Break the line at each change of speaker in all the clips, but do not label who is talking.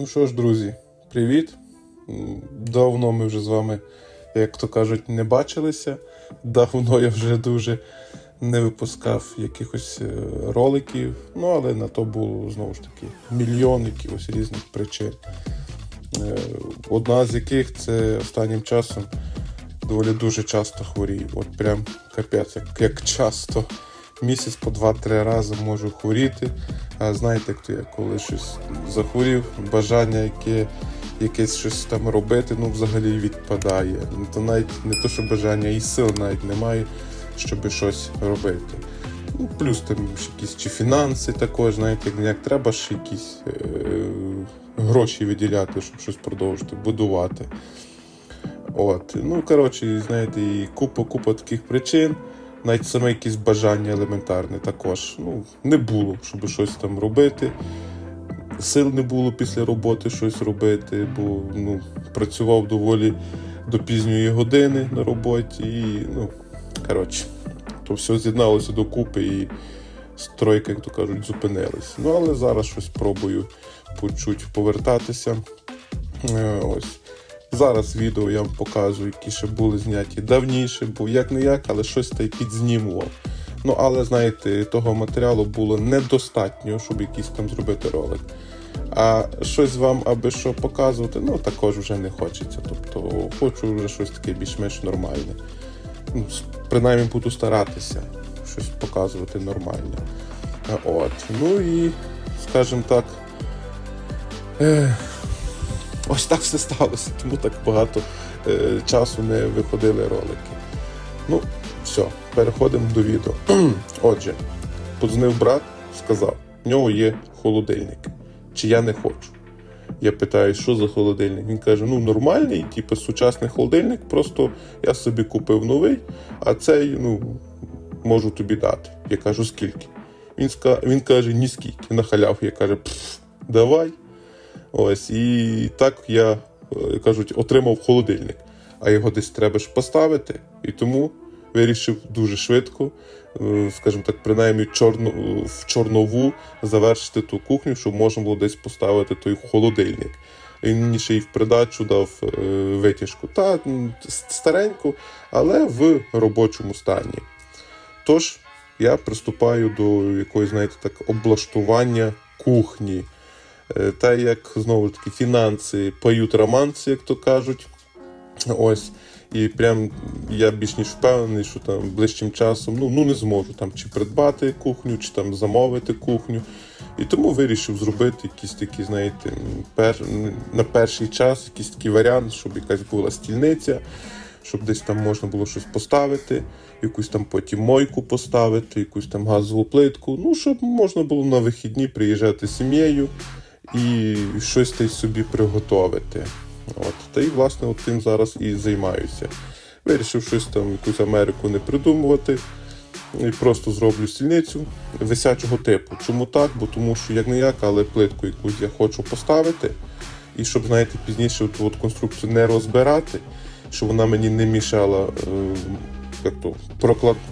Ну що ж, друзі, привіт. Давно ми вже з вами, як то кажуть, не бачилися. Давно я вже дуже не випускав якихось е, роликів. Ну, але на то було знову ж таки мільйон якихось різних причин. Е, Одна з яких це останнім часом доволі дуже часто хворію. От прям капець, як, як часто. Місяць по два-три рази можу хворіти. А знаєте, як то я коли щось захворів, бажання яке, якесь щось там робити, ну взагалі відпадає. То навіть не то, що бажання, і сил навіть немає, щоб щось робити. Ну, плюс там якісь чи фінанси також, знаєте, як, треба ж якісь е, гроші виділяти, щоб щось продовжити, будувати. От, ну коротше, знаєте, і купа, купа таких причин. Навіть саме якісь бажання елементарне також. Ну, не було, щоб щось там робити. Сил не було після роботи щось робити, бо ну, працював доволі до пізньої години на роботі. І, ну, коротше, то все з'єдналося докупи і стройка, як то кажуть, зупинилась. Ну, але зараз щось пробую почуть повертатися. Е, Ось. Зараз відео я вам показую, які ще були зняті давніше, бо як не як, але щось та й підзнімував. Ну, але знаєте, того матеріалу було недостатньо, щоб якийсь там зробити ролик. А щось вам аби що показувати, ну також вже не хочеться. Тобто хочу вже щось таке більш-менш нормальне. Ну, принаймні буду старатися щось показувати нормальне. От. Ну і, скажімо так. Ех, Ось так все сталося, тому так багато е, часу не виходили ролики. Ну, все, переходимо до відео. Отже, подзвонив брат, сказав, в нього є холодильник. Чи я не хочу? Я питаю, що за холодильник? Він каже: ну нормальний, типу сучасний холодильник, просто я собі купив новий, а цей, ну, можу тобі дати. Я кажу, скільки? Він, ска... він каже, ні скільки. На халяву. Я кажу, «Пф, давай. Ось, і так я, е, кажуть, отримав холодильник. А його десь треба ж поставити. І тому вирішив дуже швидко, е, скажімо так, принаймні чорно, в чорнову завершити ту кухню, щоб можна було десь поставити той холодильник. Він мені ще й в придачу дав е, витяжку. Та стареньку, але в робочому стані. Тож я приступаю до якоїсь, знаєте, так, облаштування кухні. Е, Та як знову ж таки фінанси поють романси, як то кажуть. Ось. І прям я більш ніж впевнений, що там ближчим часом ну, ну не зможу там чи придбати кухню, чи там замовити кухню. І тому вирішив зробити якийсь такий, знаєте, пер, на перший час якийсь такий варіант, щоб якась була стільниця, щоб десь там можна було щось поставити, якусь там потім мойку поставити, якусь там газову плитку. Ну, щоб можна було на вихідні приїжджати з сім'єю і щось й собі приготувати. От. Та й власне от тим зараз і займаюся. Вирішив щось там, якусь Америку не придумувати. І просто зроблю стільницю висячого типу. Чому так? Бо тому що як не як, але плитку якусь я хочу поставити. І щоб, знаєте, пізніше ту от конструкцію не розбирати, щоб вона мені не мішала е, як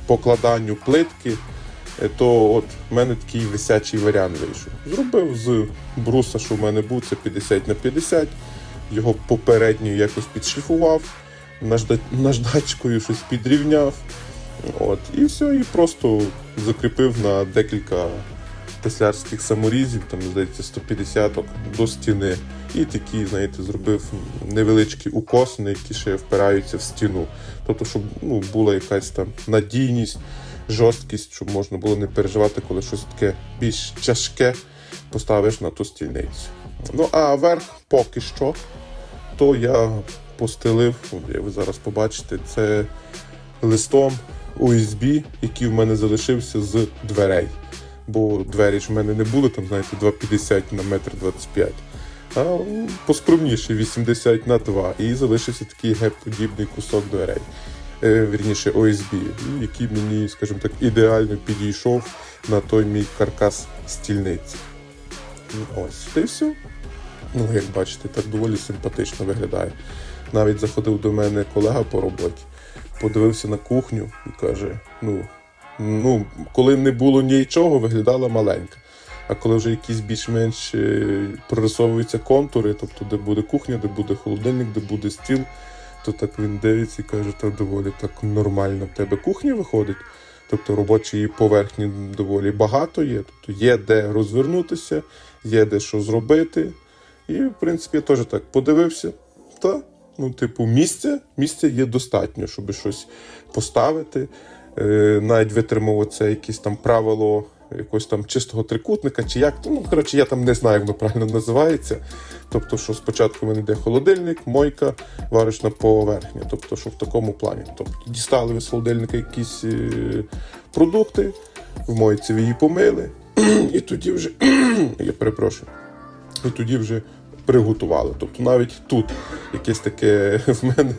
покладанню плитки, то от в мене такий висячий варіант вийшов. Зробив з бруса, що в мене був, це 50 на 50. Його попередньо якось підшліфував, наждачкою щось підрівняв. От, і все, і просто закріпив на декілька теслярських саморізів, там, здається, 150 до стіни. І такі, знаєте, зробив невеличкі укоси, які ще впираються в стіну. Тобто, щоб ну, була якась там надійність, жорсткість, щоб можна було не переживати, коли щось таке більш тяжке поставиш на ту стільницю. Ну, а верх поки що, то я постелив, як ви зараз побачите, це листом USB, який в мене залишився з дверей. Бо двері ж в мене не були, там, знаєте, 2,50 на 1,25 а м, поскромніше 80 на 2. І залишився такий геп-подібний кусок дверей. Е, вірніше OSB, який мені, скажімо так, ідеально підійшов на той мій каркас стільниці. Ось, й все. Ну, як бачите, так доволі симпатично виглядає. Навіть заходив до мене колега по роботі, подивився на кухню і каже: ну, ну коли не було нічого, виглядала маленька. А коли вже якісь більш-менш е, прорисовуються контури, тобто де буде кухня, де буде холодильник, де буде стіл, то так він дивиться і каже, та доволі так нормально в тебе кухня виходить. Тобто робочої поверхні доволі багато є. Тобто є де розвернутися, є де що зробити. І, в принципі, я теж так подивився. Та, ну, типу, місця, місця є достатньо, щоб щось поставити. Е, навіть витримав оце якесь там правило якогось там чистого трикутника, чи як. Ну, коротше, я там не знаю, як воно правильно називається. Тобто, що спочатку в мене йде холодильник, мойка, варочна поверхня. Тобто, що в такому плані. Тобто, дістали з холодильника якісь е, продукти, в мойці її помили, і тоді вже, я перепрошую, і тоді вже приготували. Тобто навіть тут якесь таке в мене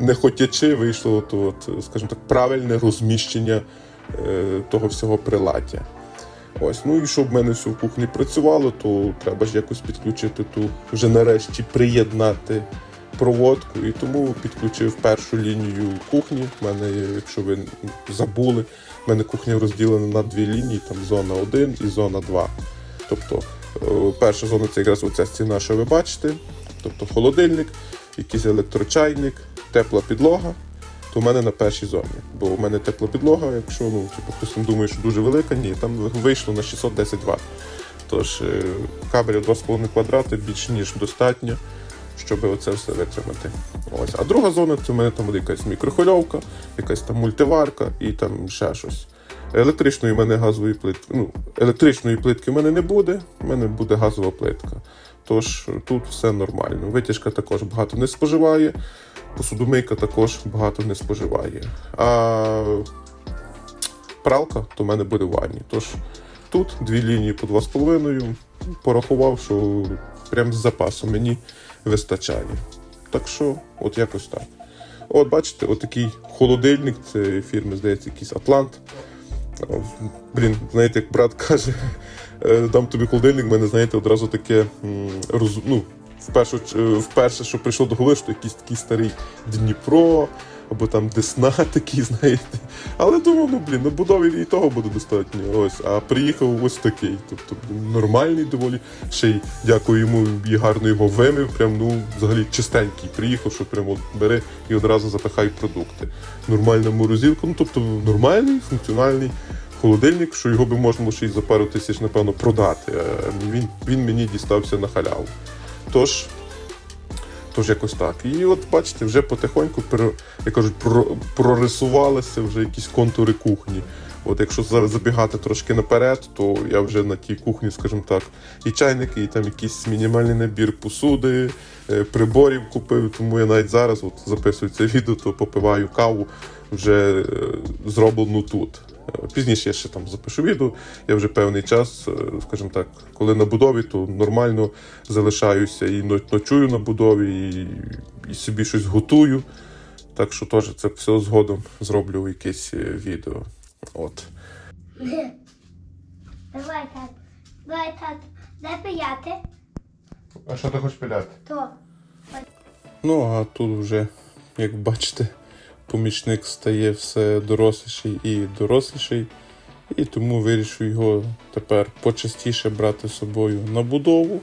не хотячи вийшло, то, от, скажімо так, правильне розміщення е, того всього приладдя. Ось, ну і щоб в мене все в кухні працювало, то треба ж якось підключити ту, вже нарешті приєднати проводку. І тому підключив першу лінію кухні. У мене, якщо ви забули, в мене кухня розділена на дві лінії, там зона 1 і зона 2. Тобто е, перша зона це якраз оця стіна, що ви бачите. Тобто холодильник, якийсь електрочайник, тепла підлога. То в мене на першій зоні. Бо у мене тепла підлога, якщо ну, типу, хтось там думає, що дуже велика, ні, там вийшло на 610 Вт. Тож е, кабеля 2,5 квадрати більш ніж достатньо, щоб оце все витримати. Ось. А друга зона це в мене там якась мікрохвильовка, якась там мультиварка і там ще щось. Електричної в мене газової плитки. Ну, електричної плитки в мене не буде, в мене буде газова плитка. Тож тут все нормально. Витяжка також багато не споживає, посудомийка також багато не споживає. А пралка то в мене буде в ванні. Тож тут дві лінії по 2,5. Порахував, що прям з запасом мені вистачає. Так що, от якось так. От бачите, отакий холодильник, це фірми, здається, якийсь Атлант. Блін, знаєте, як брат каже, е, дам тобі холодильник, в мене, знаєте, одразу таке ну, вперше, вперше, що прийшло до голови, що якийсь такий старий Дніпро, або там Десна такий, знаєте. Але думав, ну блін, на будові і того буде достатньо. Ось, а приїхав ось такий. Тобто нормальний доволі. Ще й дякую йому і гарно його вимив. Прям ну взагалі чистенький. Приїхав, що прямо бери і одразу запихай продукти. Нормальна морозилка, ну тобто нормальний, функціональний. Холодильник, що його би можна ще й за пару тисяч, напевно, продати. Він, він мені дістався на халяву. Тож, Тож якось так. І от бачите, вже потихоньку як кажуть, прорисувалися вже якісь контури кухні. От якщо забігати трошки наперед, то я вже на тій кухні, скажімо так, і чайники, і там якийсь мінімальний набір посуди, е, приборів купив. Тому я навіть зараз от записую це відео, то попиваю каву вже е, зроблену тут. Пізніше я ще там запишу відео. Я вже певний час, е, скажімо так, коли на будові, то нормально залишаюся і ночую на будові, і, і собі щось готую. Так що теж це все згодом зроблю в якесь е, відео. От.
Давай, тат. Давай, тат. Дай пияти.
А що ти хочеш пиляти?
То.
Ну, а тут вже, як бачите, помічник стає все доросліший і доросліший. І тому вирішив його тепер почастіше брати з собою на будову,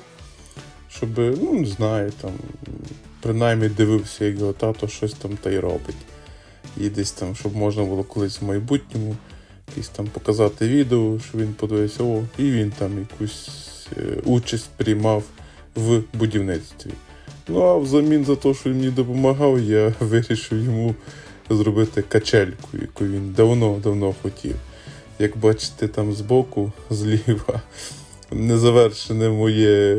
щоб, ну, не знаю, там, принаймні дивився, як його тато щось там та й робить. І десь там, щоб можна було колись в майбутньому якісь там показати відео, що він подивився, о, і він там якусь е, участь приймав в будівництві. Ну а взамін за те, що він мені допомагав, я вирішив йому зробити качельку, яку він давно-давно хотів. Як бачите, там збоку, зліва, незавершене моє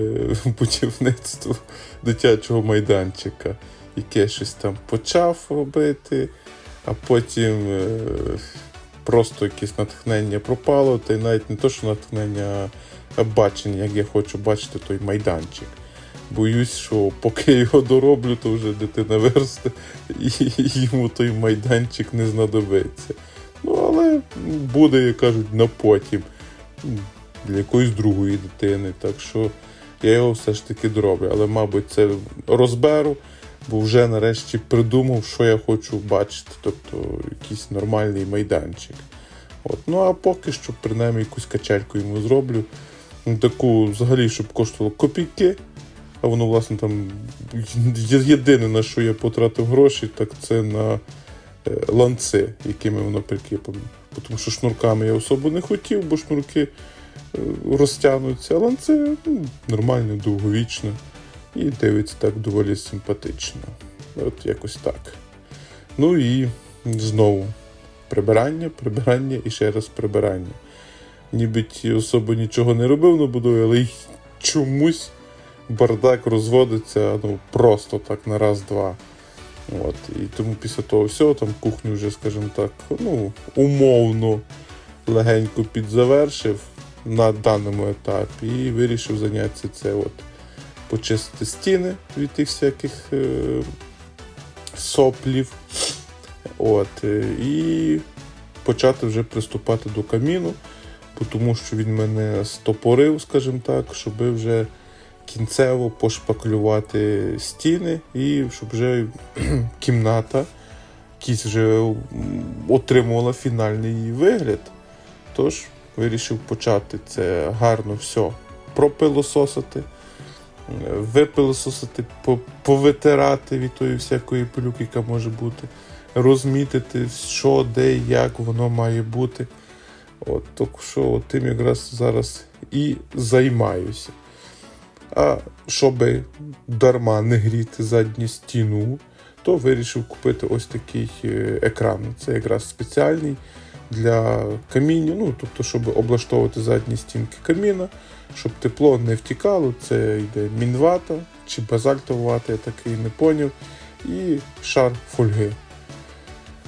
будівництво дитячого майданчика, яке щось там почав робити, а потім е, просто якесь натхнення пропало, та й навіть не то, що натхнення, а бачення, як я хочу бачити той майданчик. Боюсь, що поки його дороблю, то вже дитина виросте і йому той майданчик не знадобиться. Ну, але буде, як кажуть, на потім для якоїсь другої дитини. Так що я його все ж таки дороблю. Але, мабуть, це розберу, бо вже нарешті придумав, що я хочу бачити, тобто якийсь нормальний майданчик. От. Ну а поки що, принаймні, якусь качельку йому зроблю. таку взагалі, щоб коштувало копійки. А воно, власне, там єдине, на що я потратив гроші, так це на е, ланци, якими воно прикріплено. Тому що шнурками я особо не хотів, бо шнурки е, розтягнуться, а ланци ну, нормально, довговічно. І дивиться так доволі симпатично. От якось так. Ну і знову прибирання, прибирання і ще раз прибирання. Ніби ті особо нічого не робив на будові, але й чомусь бардак розводиться ну, просто так на раз-два. От. І тому після того всього там кухню вже, скажімо так, ну, умовно легенько підзавершив на даному етапі і вирішив зайнятися це от почистити стіни від тих всяких е, соплів. От, е, і почати вже приступати до каміну, тому що він мене стопорив, скажімо так, щоб вже кінцево пошпаклювати стіни і щоб вже кімната якийсь вже отримувала фінальний вигляд. Тож вирішив почати це гарно все пропилососити, випилососити, повитирати від тої всякої пилюки, яка може бути, розмітити, що, де, як воно має бути. От, так що тим якраз зараз і займаюся. А щоб дарма не гріти задню стіну, то вирішив купити ось такий е, екран. Це якраз спеціальний для каміння, ну тобто, щоб облаштовувати задні стінки каміна, щоб тепло не втікало. Це йде мінвата чи базальтова вата, я такий не поняв, і шар фольги.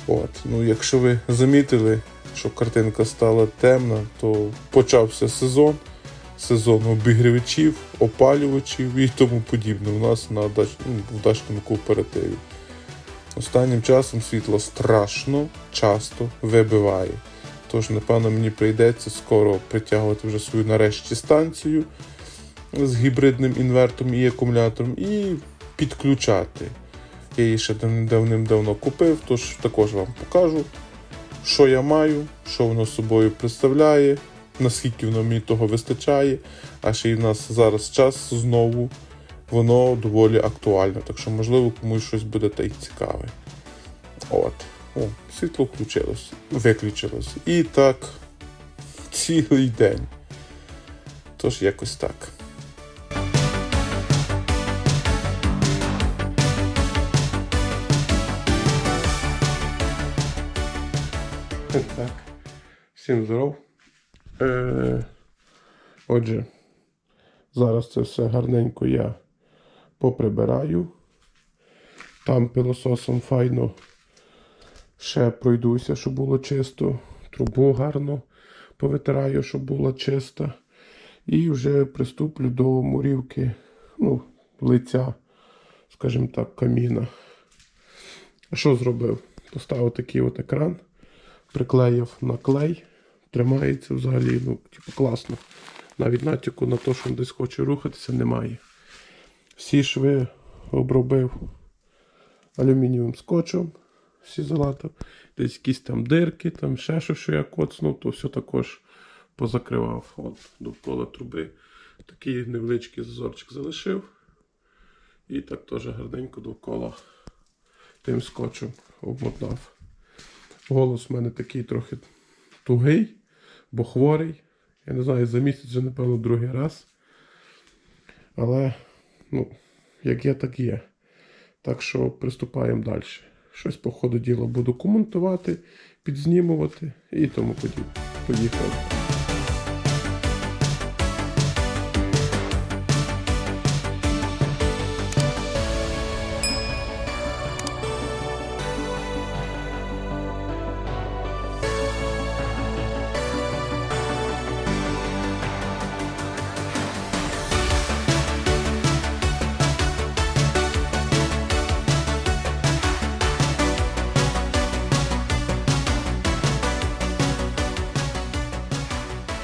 От, ну, якщо ви замітили, що картинка стала темна, то почався сезон сезон обігрівачів, опалювачів і тому подібне у нас на дач... ну, в дачному кооперативі. Останнім часом світло страшно часто вибиває. Тож, напевно, мені прийдеться скоро притягувати вже свою нарешті станцію з гібридним інвертом і акумулятором і підключати. Я її ще давним-давно купив, тож також вам покажу, що я маю, що воно собою представляє, наскільки воно мені того вистачає. А ще й в нас зараз час знову, воно доволі актуальне, так що, можливо, комусь щось буде та й цікаве. От. О, світло включилось, виключилось. І так цілий день. Тож якось так. Так. Всім здоров. Е, отже, зараз це все гарненько я поприбираю. Там пилососом файно ще пройдуся, щоб було чисто. Трубу гарно повитираю, щоб була чиста. І вже приступлю до мурівки, ну, лиця, скажімо так, каміна. Що зробив? Поставив такий от екран, приклеїв на клей, тримається взагалі, ну, типу, класно. Навіть натяку на те, що він десь хоче рухатися, немає. Всі шви обробив алюмінієвим скотчем, всі залатав. Десь якісь там дирки, там ще що, що я коцнув, то все також позакривав от, довкола труби. Такий невеличкий зазорчик залишив. І так теж гарненько довкола тим скотчем обмотав. Голос в мене такий трохи тугий, бо хворий. Я не знаю, за місяць вже, напевно, другий раз. Але, ну, як є, так є. Так що приступаємо далі. Щось по ходу діла буду коментувати, підзнімувати і тому подібне. Поїхали.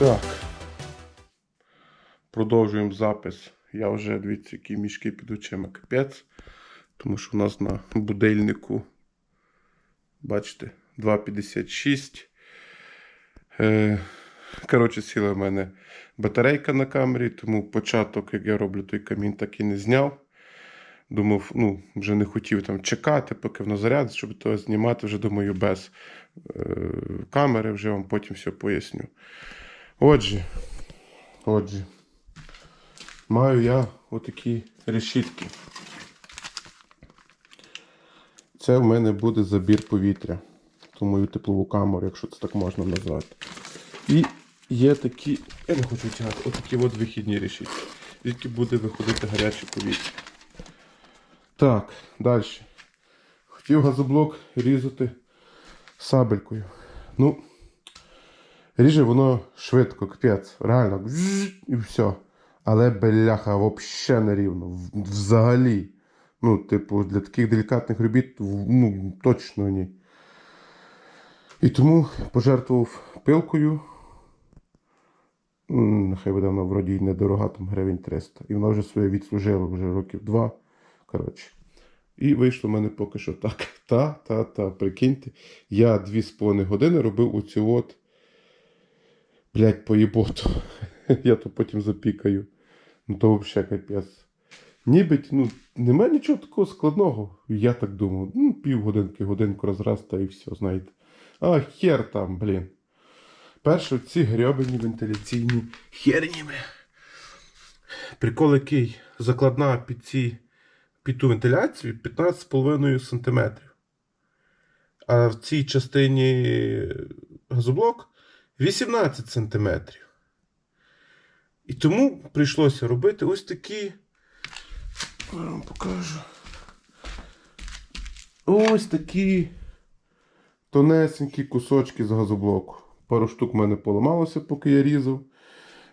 Так. Продовжуємо запис. Я вже дивіться, які мішки під очима капець. Тому що у нас на будильнику, бачите, 2,56. Е, коротше, сіла в мене батарейка на камері, тому початок, як я роблю той камін, так і не зняв. Думав, ну, вже не хотів там чекати, поки воно зарядиться, щоб то знімати, вже думаю, без е, камери, вже вам потім все поясню. Отже, отже, маю я отакі решітки. Це в мене буде забір повітря. Ту мою теплову камеру, якщо це так можна назвати. І є такі, я не хочу витягати, отакі от вихідні решітки, звідки буде виходити гаряче повітря. Так, далі. Хотів газоблок різати сабелькою. Ну, ріже воно швидко, капець, реально. І все. Але бляха взагалі не рівно. Взагалі. Ну, типу, для таких делікатних робіт, ну, точно ні. І тому пожертвував пилкою. Нехай буде вона вроді й недорога, там гривень 300. І вона вже своє відслужила вже років два. Коротше. І вийшло в мене поки що так. Та, та, та, прикиньте. Я дві з половиною години робив оцю от. Блять, поїботу. Я то потім запікаю. Ну то взагалі капець. Ніби, ну, немає нічого такого складного. Я так думав. Ну, півгодинки, годинку розраз і все, знаєте. А, хер там, блін. Перше, ці грьобані вентиляційні херніми. Прикол який закладна під ці під ту вентиляцію 15,5 см. А в цій частині газоблок 18 см. І тому прийшлося робити ось такі. Я вам покажу. Ось такі тонесенькі кусочки з газоблоку. Пару штук в мене поламалося, поки я різав.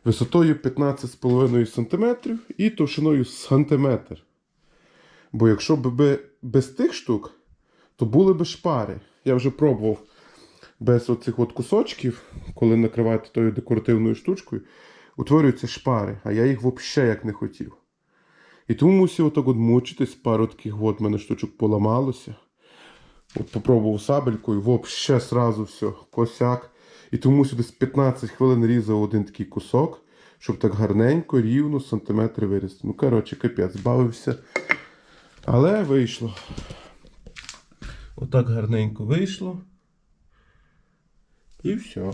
Висотою 15,5 см і товщиною сантиметр. Бо якщо б без тих штук, то були б шпари. Я вже пробував без оцих от кусочків, коли накривати тою декоративною штучкою, утворюються шпари, а я їх взагалі як не хотів. І тому мусив отак от мучитись, пару таких от мене штучок поламалося. От попробував сабелькою, взагалі сразу все, косяк. І тому сюди з 15 хвилин різав один такий кусок, щоб так гарненько, рівно, сантиметри вирізати. Ну, коротше, капець, збавився. Але вийшло. Отак гарненько вийшло. І все.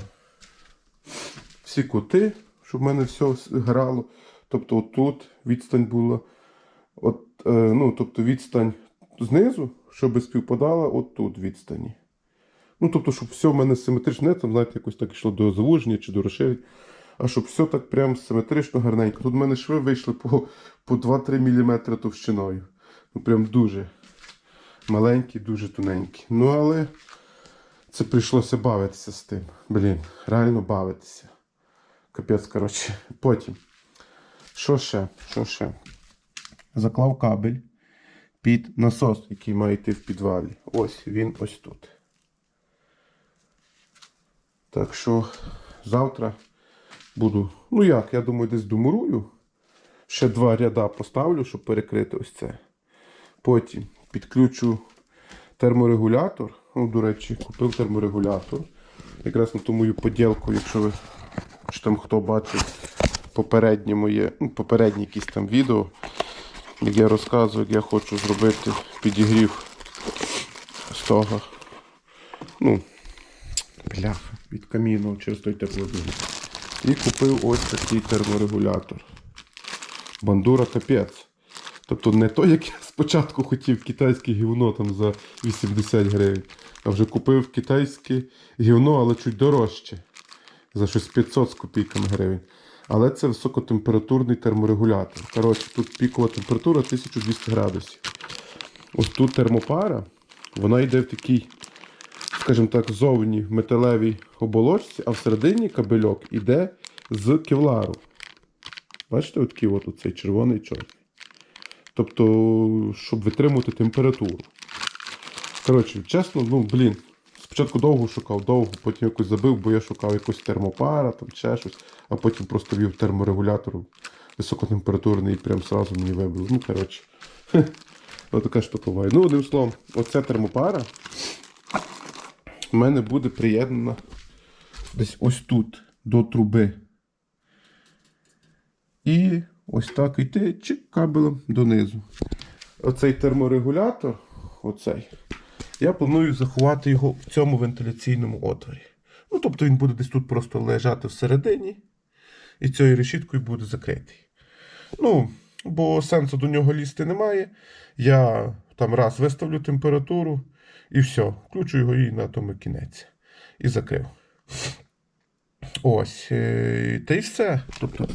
Всі кути, щоб в мене все грало. Тобто отут відстань була. От, е, ну, тобто відстань знизу, щоб співпадала от тут відстані. Ну, тобто, щоб все в мене симетрично, не там, знаєте, якось так йшло до завуження чи до розширення, а щоб все так прям симетрично, гарненько. Тут в мене шви вийшли по, по 2-3 мм товщиною. Ну, прям дуже маленькі, дуже тоненькі. Ну, але це прийшлося бавитися з тим. Блін, реально бавитися. Капець, коротше. Потім. Що ще? Що ще? Заклав кабель під насос, який має йти в підвалі. Ось він ось тут. Так що завтра буду. Ну як, я думаю, десь домурую. Ще два ряда поставлю, щоб перекрити ось це. Потім підключу терморегулятор. Ну, до речі, купив терморегулятор. Якраз на ту мою поділку, якщо ви чи там хто бачив попереднє моє, ну, попереднє якісь там відео, як я розказую, як я хочу зробити підігрів з того. Ну, бляха, від каміну через той теплодин. І купив ось такий терморегулятор. Бандура капець. Тобто не то, як я спочатку хотів китайське гівно там за 80 гривень, а вже купив китайське гівно, але чуть дорожче. За щось 500 з копійками гривень. Але це високотемпературний терморегулятор. Коротше, тут пікова температура 1200 градусів. Ось тут термопара, вона йде в такій, скажімо так, зовні металевій оболочці, а всередині кабельок іде з кевлару. Бачите, от от оцей червоний чорний. Тобто, щоб витримувати температуру. Коротше, чесно, ну, блін. Спочатку довго шукав, довго, потім якось забив, бо я шукав якусь термопара, там ще щось, а потім просто вів терморегулятор високотемпературний і прям сразу мені вибив. Ну, коротше, ось така штука буває. Ну, одним словом, оця термопара в мене буде приєднана десь ось тут, до труби. І ось так йти чик кабелем донизу. Оцей терморегулятор, оцей, я планую заховати його в цьому вентиляційному отворі. Ну, тобто він буде десь тут просто лежати всередині, і цією решіткою буде закритий. Ну, бо сенсу до нього лізти немає. Я там раз виставлю температуру і все, включу його і на тому кінець. І закрив. Ось. е, Та й все. Тобто,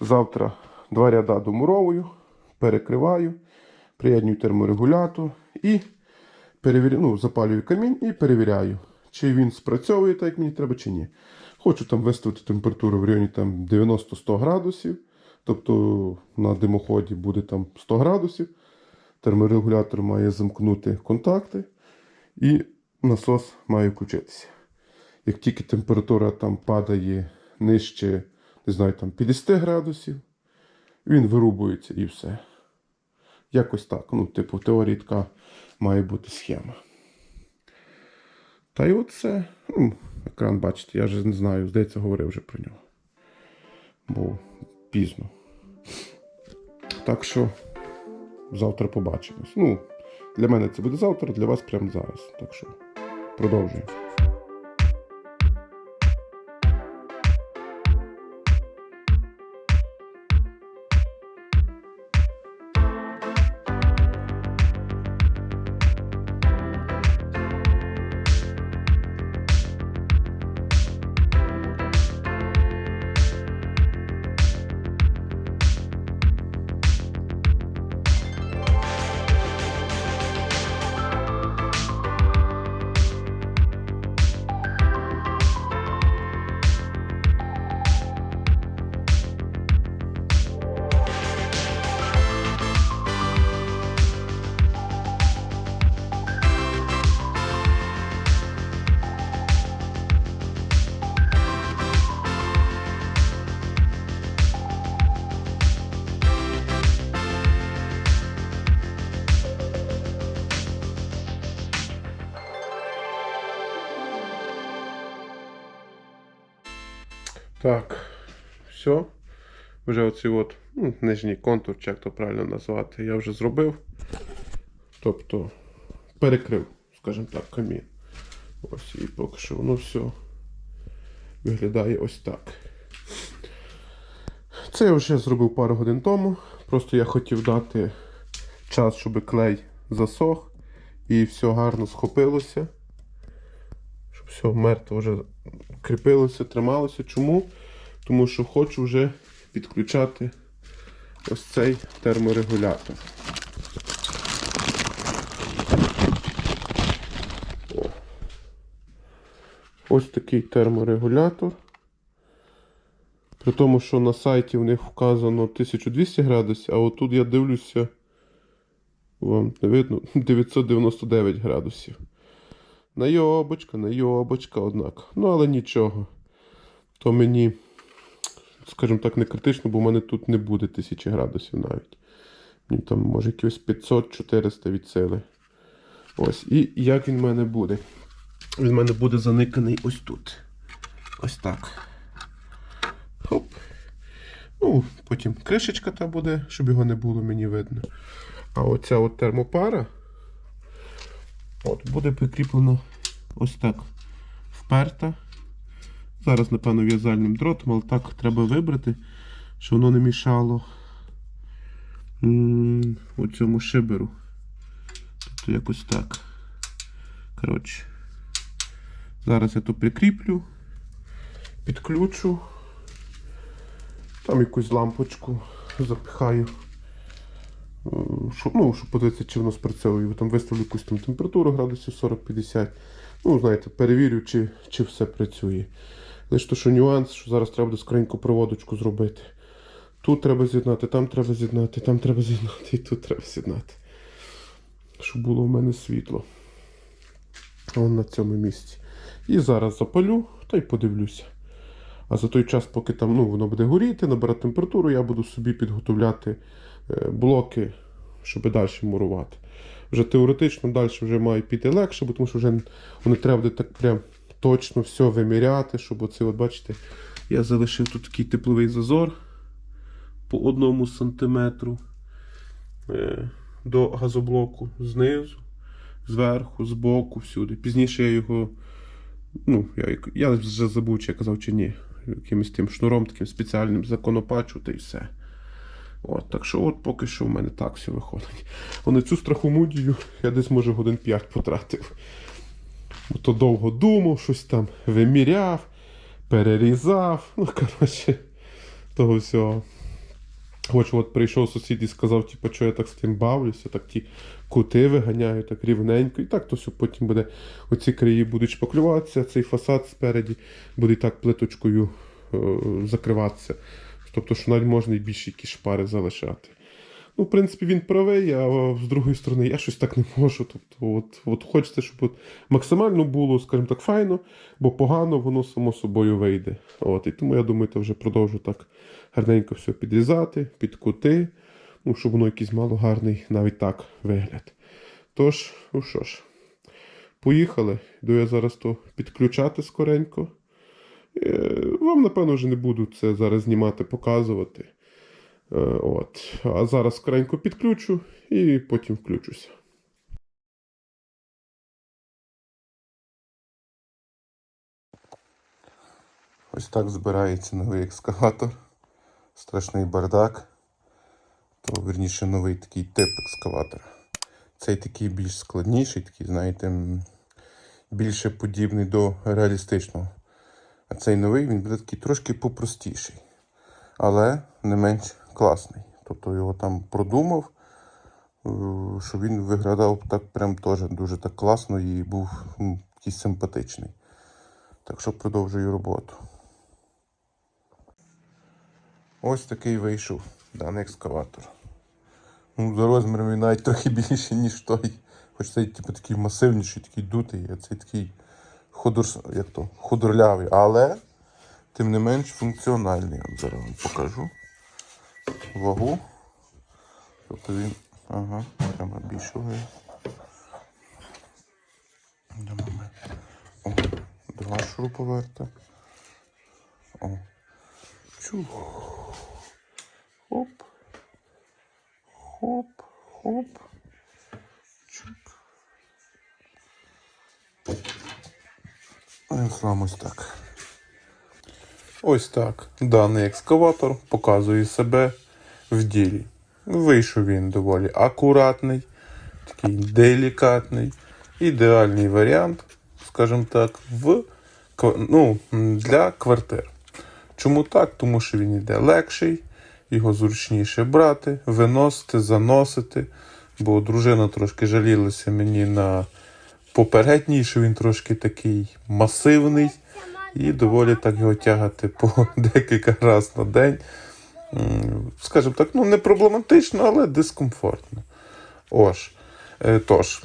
завтра два ряда домуровую, перекриваю, приєднюю терморегулятор і перевірю, ну, запалюю камінь і перевіряю, чи він спрацьовує так, як мені треба, чи ні. Хочу там виставити температуру в районі 90-100 градусів. Тобто на димоході буде там 100 градусів. Терморегулятор має замкнути контакти і насос має включитися. Як тільки температура там падає нижче, не знаю, там 50 градусів, він вирубується і все. Якось так. Ну, типу, в теорії така має бути схема. Та й оце. Ну, екран бачите, я вже не знаю, здається, говорив вже про нього. Бо пізно. Так що завтра побачимось. Ну, для мене це буде завтра, для вас прямо зараз. Так що продовжуємо. Так, все. Вже оцей от ну, нижній контур, чи як то правильно назвати, я вже зробив. Тобто перекрив, скажімо так, камін. Ось і поки що воно все виглядає ось так. Це я вже зробив пару годин тому. Просто я хотів дати час, щоб клей засох і все гарно схопилося. Щоб все мертво вже кріпилося, трималося. Чому? Тому що хочу вже підключати ось цей терморегулятор. Ось такий терморегулятор. При тому, що на сайті в них вказано 1200 градусів, а отут я дивлюся, вам не видно, 999 градусів. Найобочка, найобочка, однак. Ну, але нічого. То мені, скажімо так, не критично, бо в мене тут не буде 1000 градусів навіть. Мені там, може, якихось 500-400 від сили. Ось. І як він в мене буде? Він в мене буде заниканий ось тут. Ось так. Хоп. Ну, потім кришечка та буде, щоб його не було мені видно. А оця от термопара. От, буде прикріплена ось так вперта. Зараз, напевно, в'язальним дротом, але так треба вибрати, щоб воно не мішало у цьому шиберу. Тобто якось так. Коротше. Зараз я то прикріплю, підключу. Там якусь лампочку запихаю. Е, Щоб, ну, щоб подивитися, чи воно спрацьовує. Там виставлю якусь там температуру градусів 40-50. Ну, знаєте, перевірю, чи, чи все працює. Лише то, що нюанс, що зараз треба буде скореньку проводочку зробити. Тут треба з'єднати, там треба з'єднати, там треба з'єднати і тут треба з'єднати. Щоб було в мене світло. Вон на цьому місці. І зараз запалю та й подивлюся. А за той час, поки там ну, воно буде горіти, набирати температуру, я буду собі підготовляти е, блоки, щоб далі мурувати. Вже теоретично далі вже має піти легше, бо тому що вже не треба буде так прям точно все виміряти, щоб оце, от бачите, я залишив тут такий тепловий зазор. по одному сантиметру е, до газоблоку знизу, зверху, збоку, всюди. Пізніше я його. Ну, я, я вже забув, чи я казав, чи ні. Якимось тим шнуром таким спеціальним законопачу та й все. От, так що от поки що в мене так все виходить. А цю страхомудію я десь, може, годин 5 потратив. То довго думав, щось там виміряв, перерізав. Ну, коротше, того всього. Хоч от прийшов сусід і сказав, типу, що я так з тим бавлюся, так ті кути виганяю так рівненько. І так то все потім буде. Оці краї будуть шпаклюватися, цей фасад спереді буде так плиточкою е, закриватися. Тобто, що навіть можна і більше якісь шпари залишати. Ну, в принципі, він правий, а з другої сторони, я щось так не можу. Тобто, от, от хочеться, щоб от максимально було, скажімо так, файно, бо погано воно само собою вийде. От, і тому я думаю, то вже продовжу так гарненько все підрізати, під кути, ну, щоб воно якийсь мало гарний навіть так вигляд. Тож, ну що ж, поїхали. Йду я зараз то підключати скоренько. Е, Вам, напевно, вже не буду це зараз знімати, показувати. Е, От. А зараз скоренько підключу і потім включуся. Ось так збирається новий екскаватор. Страшний бардак. То, верніше, новий такий тип екскаватора. Цей такий більш складніший, такий, знаєте, більше подібний до реалістичного. А цей новий він буде такий трошки попростіший, але не менш класний. Тобто його там продумав, е, що він виглядав так прям теж дуже так класно і був м, такий симпатичний. Так що продовжую роботу. Ось такий вийшов даний екскаватор. Ну, за розміром він навіть трохи більше, ніж той. Хоч цей типу, такий масивніший, такий дутий, а цей такий худор, як то, худорлявий, але тим не менш функціональний. От зараз вам покажу вагу. Тобто він, ага, прямо більше вагає. О, два шуруповерта. О. Чух. Хоп. Хоп, хоп. Чук. Сам ось так. Ось так. Даний екскаватор показує себе в ділі. Вийшов він доволі акуратний, такий делікатний, ідеальний варіант, скажімо так, в, ну, для квартир. Чому так? Тому що він йде легший, його зручніше брати, виносити, заносити. Бо дружина трошки жалілася мені на попередній, що він трошки такий масивний, і доволі так його тягати по декілька разів на день. Скажімо так, ну не проблематично, але дискомфортно. Ось. Е, Тож,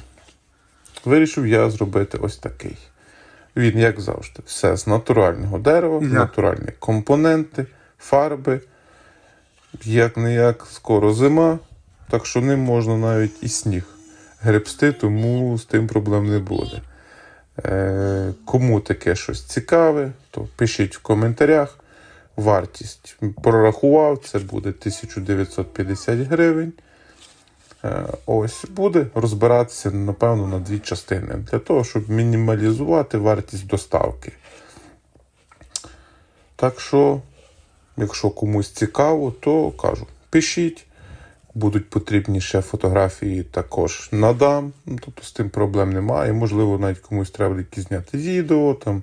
вирішив я зробити ось такий. Він, як завжди, все з натурального дерева, натуральні компоненти, фарби. Як не як, скоро зима, так що ним можна навіть і сніг гребсти, тому з тим проблем не буде. Е, кому таке щось цікаве, то пишіть в коментарях. Вартість прорахував, це буде 1950 гривень. Е, Ось буде розбиратися, напевно, на дві частини для того, щоб мінімалізувати вартість доставки. Так що, якщо комусь цікаво, то кажу, пишіть. Будуть потрібні ще фотографії, також надам. Ну, тобто з тим проблем немає. Можливо, навіть комусь треба якісь зняти відео, там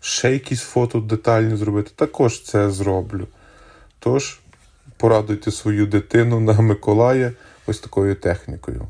ще якісь фото детальні зробити. Також це зроблю. Тож, порадуйте свою дитину на Миколая ось такою технікою.